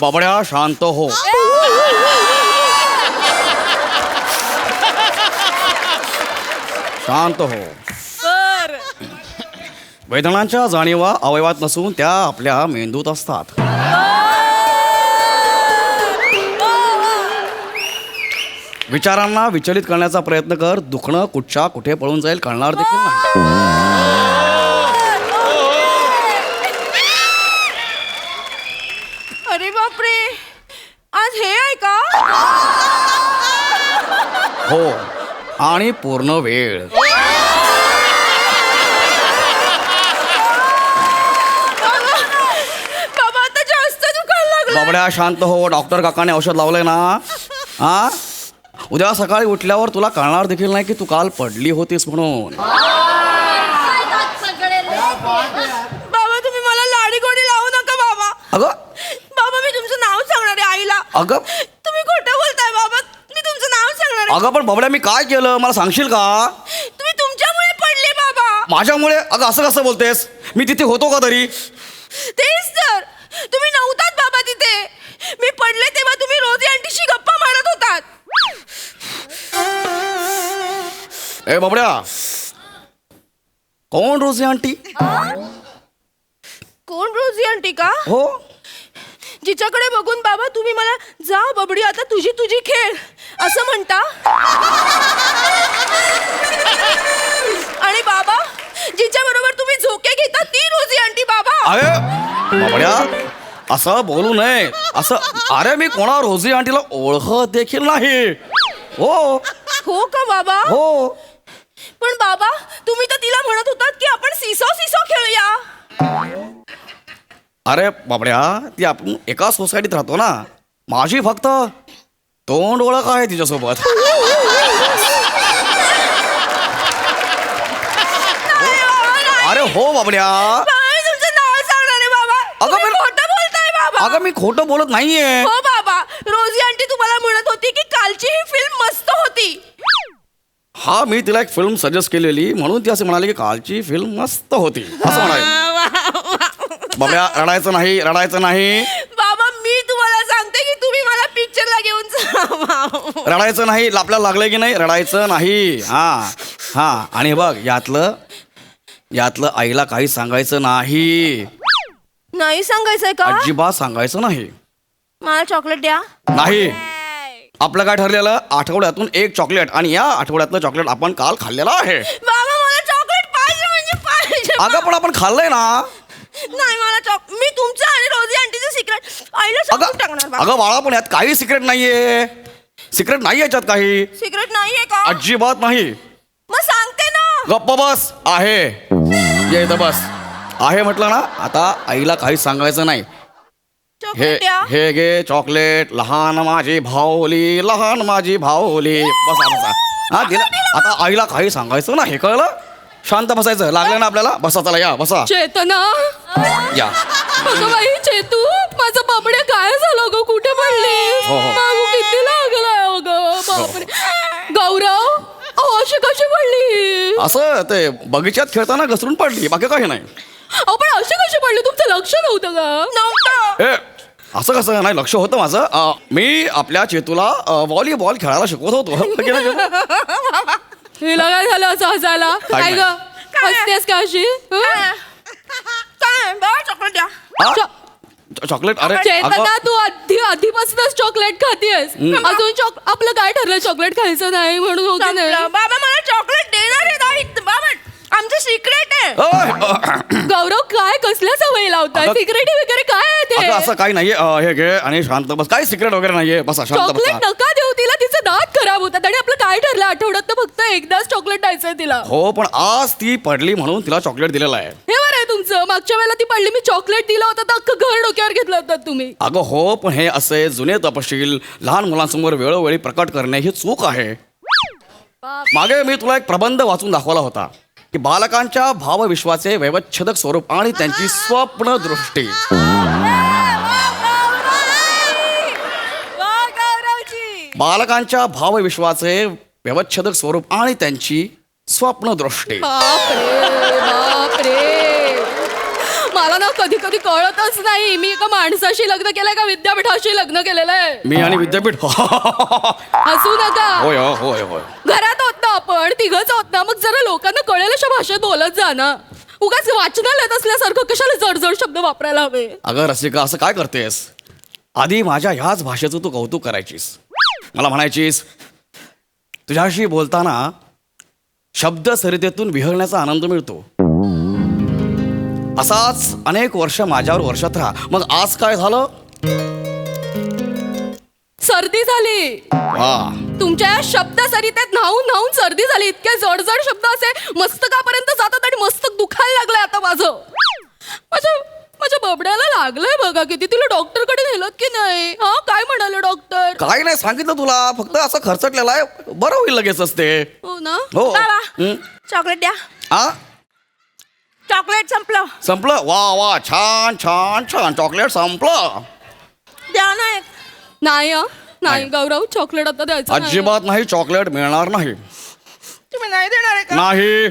बबड्या शांत हो. शांत हो. वेदनांच्या जाणीवा अवयवात नसून त्या आपल्या मेंदूत असतात. विचारांना विचलित करण्याचा प्रयत्न कर. दुखणं कुठच्या कुठे पळून जाईल कळणार देखील नाही अरे बापरे आज हे आहे का हो. आणि पूर्ण वेळ. बाबड्या शांत हो. डॉक्टर काकाने औषध लावलंय ना. हा? उद्या सकाळी उठल्यावर तुला कळणार देखील नाही की तू काल पडली होतीस म्हणून. बाबा तुम्ही मला लाडी गोडी लावू नका बाबा. अगं. बाबा मी तुमचं नाव सांगणार आहे आईला. अगं तुम्ही खोटं बोलताय बाबा मी तुमचं नाव सांगणार आहे अगं पण बाबड्या मी काय केलं? मला सांगशील का? तुम्ही तुमच्यामुळे पडले बाबा. माझ्यामुळे? अगं असं कसं बोलतेस? मी तिथे होतो का तरी? तेच तर. तुम्ही नव्हतात बाबा तिथे. मी पडले तेव्हा तुम्ही रोजी आंटीशी गप्पा मारत होतात. ए बाबड्या. कोण रोजी आंटी? कोण रोजी आंटी का? हो. जिच्याकडे बघून बाबा तुम्ही मला जा बबडी आता तुझी तुझी खेळ. असं म्हणता? आणि बाबा जिच्या बरोबर तुम्ही झोके घेता ती रोजी आंटी बाबा. अरे बाबड्या असं बोलू नये. असं अरे मी कोणा रोजी आंटीला ओळखत देखील नाही. हो. हो का बाबा? हो. पण बाबा तुम्ही तर तिला म्हणत होतात की आपण सिसो सिसो खेळूया. अरे बाबड्या ती आपण एका सोसायटीत राहतो ना. माझी फक्त तोंड ओळख आहे तिच्यासोबत. अरे हो बाबड्या. तुमचं नाव सांगणार आहे बाबा. अगं, तुम्ही पण- खोटं बोलताय बाबा. अगं मी खोटं बोलत नाहीये. हो बाबा रोजी आंटी तुम्हाला म्हणत होती की कालची ही फिल्म मस्त होती. हा मी तिला एक फिल्म सजेस्ट केलेली म्हणून ती असे म्हणाली की कालची फिल्म मस्त होती. असं म्हणाली. बाबड्या रडायचं नाही रडायचं नाही बाबा मी तुम्हाला सांगते की तुम्ही मला पिक्चरला घेऊन जा रडायचं नाही आपल्याला लागलंय की नाही? रडायचं नाही. हा हा. आणि बघ यातलं यातलं आईला काही सांगायचं नाही. नाही सांगायचंय का? अजिबात सांगायचं नाही. मला चॉकलेट द्या. नाही. आपलं काय ठरलेलं? आठवड्यातून एक चॉकलेट आणि या आठवड्यातलं चॉकलेट आपण काल खाल्लेलं आहे. बाबा मला चॉकलेट पाहिजे म्हणजे पाहिजे. अगं पण आपण खाल्लंय ना. नाही मला चॉक मी तुमचं आणि रोजी आंटीचं सिक्रेट आईला सांगून टाकणार बाबा अगं बाळा पण यात काही सिक्रेट नाहीये. सिक्रेट नाही याच्यात काही. सिक्रेट नाहीये का? अजिबात नाही. मग सांगते ना. गप्प बस. आहे. ये इथं बस. आहे म्हटलं ना आता आईला काही सांगायचं नाही. हे चॉकलेट द्या. हे घे चॉकलेट लहान माझी भावली लहान माझी भावली बसा बसा. हा दिलं आता आईला काही सांगायचं नाही कळलं? शांत बसायचं. लागलं ना आपल्याला? बसा चला या बसा. चेतना. या. अगं बाई चेतू माझं बाबड्या काय झालं ग कुठे पडली? हो, हो. मागू किती लागलाय अगं बापरे गौरव अहो अशी कशी पडली असं ते बगीच्यात खेळताना घसरून पडली बाकी काही नाही. अहो पण अशी कशी पडली? तुमचं लक्ष नव्हतं का नव्हतं. ए असं कसं? नाही लक्ष होतं माझं. अं, मी आपल्या चेतूला व्हॉलीबॉल खेळायला शिकवत होतो. हो की नाही? हिला काय झालं असं हसायला? काय काय ग नाही. काय? हसतेस का अशी? हं? काय? चॉकलेट द्या. हा? च- चॉकलेट? अरे चेतना अगं, तू आधी आधीपासूनच चॉकलेट खातीयस. अजून चॉक आपलं काय ठरलं चॉकलेट खायचं नाही म्हणून हो की नाही. बाबा मला चॉकलेट देणार आहे नाही बाबा आमचं सिक्रेट आहे. ओय, अं, लावताय अगं- वगैरे काय आहे अगं असं ते काही नाहीये. अं, हे घे आणि शांत बस. काही सिक्रेट वगैरे नाहीये. बसा शांत चॉकलेट बसा. नका देऊ तिला तिचे दात खराब होतात आणि आपलं काय ठरलं? आठवड्यात फक्त एकदाच चॉकलेट द्यायचंय तिला. हो पण आज ती पडली म्हणून तिला चॉकलेट दिलेलं आहे. हे बरं आहे तुमचं. मागच्या वेळेला ती पडली मी चॉकलेट दिलं होतं तर अख्खं घर डोक्यावर घेतलं होतं तुम्ही. अगं हो पण हे असे जुने तपशील लहान मुलांसमोर वेळोवेळी प्रकट करणे ही चूक आहे. मागे मी तुला एक प्रबंध वाचून दाखवला होता. की बालकांच्या भावविश्वाचे वैवच्छेदक स्वरूप आणि त्यांची स्वप्न दृष्टी. बालकांच्या भावविश्वाचे व्यवच्छेदक स्वरूप आणि त्यांची स्वप्न दृष्टी. बापरे बापरे. मला ना कधी कधी कळतच नाही मी एका माणसाशी लग्न केलंय का विद्यापीठाशी लग्न केलेलं आहे मी आणि विद्यापीठ. हसू नका. होय होय होय. घरात होत आपण तिघच होत ना मग जरा लोकांना कळेल अशा भाषेत बोलत जा ना. उगाच वाचनालयात असल्यासारखं कशाला जडजड शब्द वापरायला हवे? अगं रसिका असं काय करतेस? आधी माझ्या ह्याच भाषेचं तू कौतुक करायचीस. मला म्हणायचीस तुझ्याशी बोलताना शब्द सरितेतून विहरण्याचा आनंद मिळतो. असाच अनेक वर्ष माझ्यावर वर्षात राहा. मग आज काय झालं? सर्दी झाली. वा तुमच्या या शब्द सरितेत न्हावून न्हावून सर्दी झाली. इतके जडजड शब्द असे मस्तकापर्यंत जातात आणि मस्तक दुखायला लागलंय आता माझं. माझ्या माझ्या बबड्याला लागलंय बघा किती. तिला डॉक्टरकडे नेलं की नाही? हा काय म्हणाले डॉक्टर? काय नाही सांगितलं तुला. फक्त असं खर्चटलेलं आहे बरं होईल लगेच असते. हो ना? हो. बाबा हं? चॉकलेट द्या. आ? चॉकलेट संपलं. संपलं? वा वा छान छान छान. चॉकलेट संपलं. द्या ना एक. नाही हं. नाही. गौरव चॉकलेट आता द्यायचं नाही. अजिबात नाही चॉकलेट मिळणार नाही. तुम्ही नाही देणार आहे का? नाही.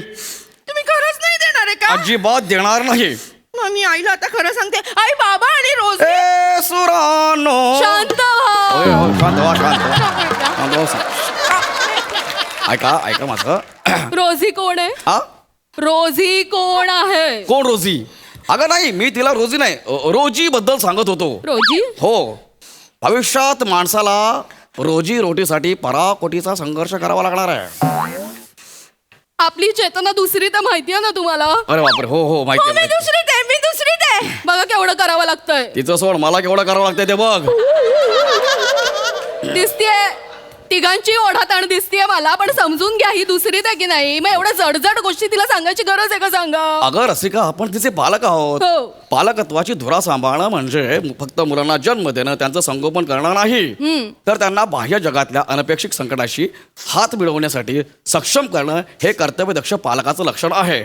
तुम्ही खरंच नाही देणार आहे का? अजिबात देणार नाही. मग मी आईला आता खरं सांगते. आई बाबा आणि रोज ए सुरानो. शांत व्हा. होय, होय, शांत व्हा, शांत व्हा. शांत व्हा, शांत. ऐका ऐका माझं. रोजी कोण आहे? हा? रोजी कोण आहे? कोण रोजी? अगं नाही मी तिला रोजी नाही रोजी बद्दल सांगत होतो. रोजी? हो. भविष्यात माणसाला रोजी रोटीसाठी पराकोटीचा संघर्ष करावा लागणार आहे. आपली चेतना दुसरी तर माहिती आहे ना तुम्हाला? अरे बापरे हो हो माहिती हो आहे, मी आहे. मी दुसरी दे बघा केवढं करावं लागतंय. तिचं सोड मला केवढं करावं लागतंय ते बघ. दिसतीये. तिघांची ओढाताण दिसतीये मला पण समजून घ्या ही दुसरीच आहे की नाही. मग एवढ्या जडजड गोष्टी तिला सांगायची गरज आहे का सांगा? अगं रसिका आपण तिचे पालक आहोत. हो. पालकत्वाची धुरा सांभाळणं म्हणजे फक्त मुलांना जन्म देणं त्यांचं संगोपन करणं नाही. तर त्यांना बाह्य जगातल्या अनपेक्षित संकटाशी हात मिळवण्यासाठी सक्षम करणं हे कर्तव्यदक्ष पालकाचं लक्षण आहे.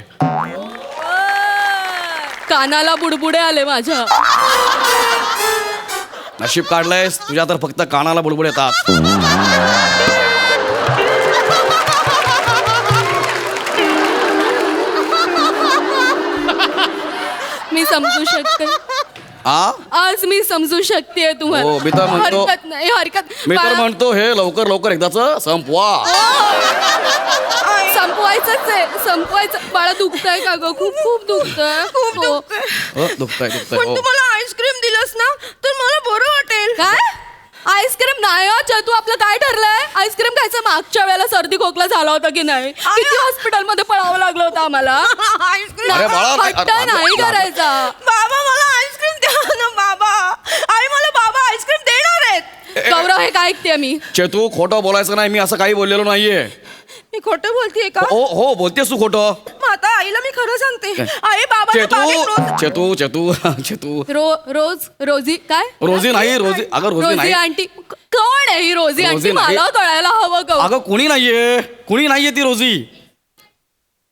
कानाला बुडबुडे आले माझ्या. नशीब काढलंयस तुझ्या तर फक्त कानाला बुडबुड येतात. मी समजू शकते. आ? आज मी समजू शकते तुम्हाला. हो, मी तर म्हणतो- हरकत नाही हरकत मी तर बाळा, म्हणतो हे लवकर लवकर एकदाच संपवा. संपवायचंच आहे. संपवायचं बाळा दुखतंय का ग? खूप खूप दुखतंय. खूप हो. दुखतंय. अ, दुखतंय पण हो मला आईस्क्रीम दिलंस ना तर मला बरं वाटेल काय आईस्क्रीम नाही हो, तू आपलं काय ठरलंय? आईस्क्रीम खायचं मागच्या वेळेला सर्दी खोकला झाला होता की नाही? किती हॉस्पिटलमध्ये पळावं लागलं होतं आम्हाला? आईस्क्रीम अरे बाळा, नाही, हट्ट. करायचा. बाबा मला आईस्क्रीम द्या ना बाबा. आई मला बाबा आईस्क्रीम देणार आहेत. गौरव हे काय ऐकते मी? चेतू खोटं बोलायचं नाही मी असं काही बोललेलो नाहीये. मी खोटं बोलतेय का? हो हो बोलतेस तू खोटं. मग आता आईला मी खरं सांगते. आई बाबा चेतू चेतू चेतू चेतू. रो रोज रोजी काय? रोजी नाही रोजी अगं रोजी रोजी नाही. आंटी कोण आहे ही रोजी? रोजी आंटी नाही. मला कळायला हवं गौ अगं कुणी नाहीये. कुणी नाहीये ती रोजी.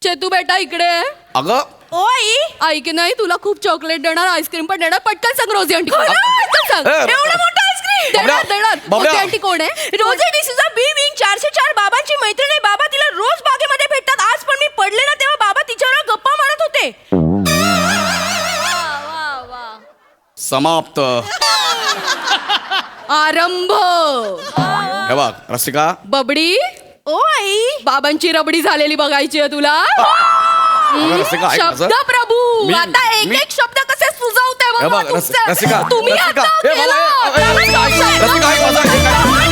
चेतू बेटा इकडे आहे. अगं. ओ आई ऐक नाही तुला खूप चॉकलेट देणार आईस्क्रीम पण देणार. पटकन सांग रोजी आंटी कोण आहे? पटकन सांग. ए, एवढं मोठं आईस्क्रीम देणार बाबड्या, देणार बाबड्या. रोजी आंटी कोण आहे? रोजे डिसूजा बी विंग चारशे चार बाबांची मैत्रीण आहे. बाबा तिला रोज बागेमध्ये भेटतात. आज पण मी पडले ना तेव्हा बाबा तिच्यावर गप्पा मारत होते. समाप्त. आरंभ. हे बघ रसिका. बबडी. ओ आई बाबांची रबडी झालेली बघायची आहे तुला. अगं, रसिका ऐक शब्द. प्रभू. मी- आता एक मी- एक शब्द कसे सुचवते हे बघा रस-. रसिका रसिका. हे रसिका, ऐक, रसिका, ऐक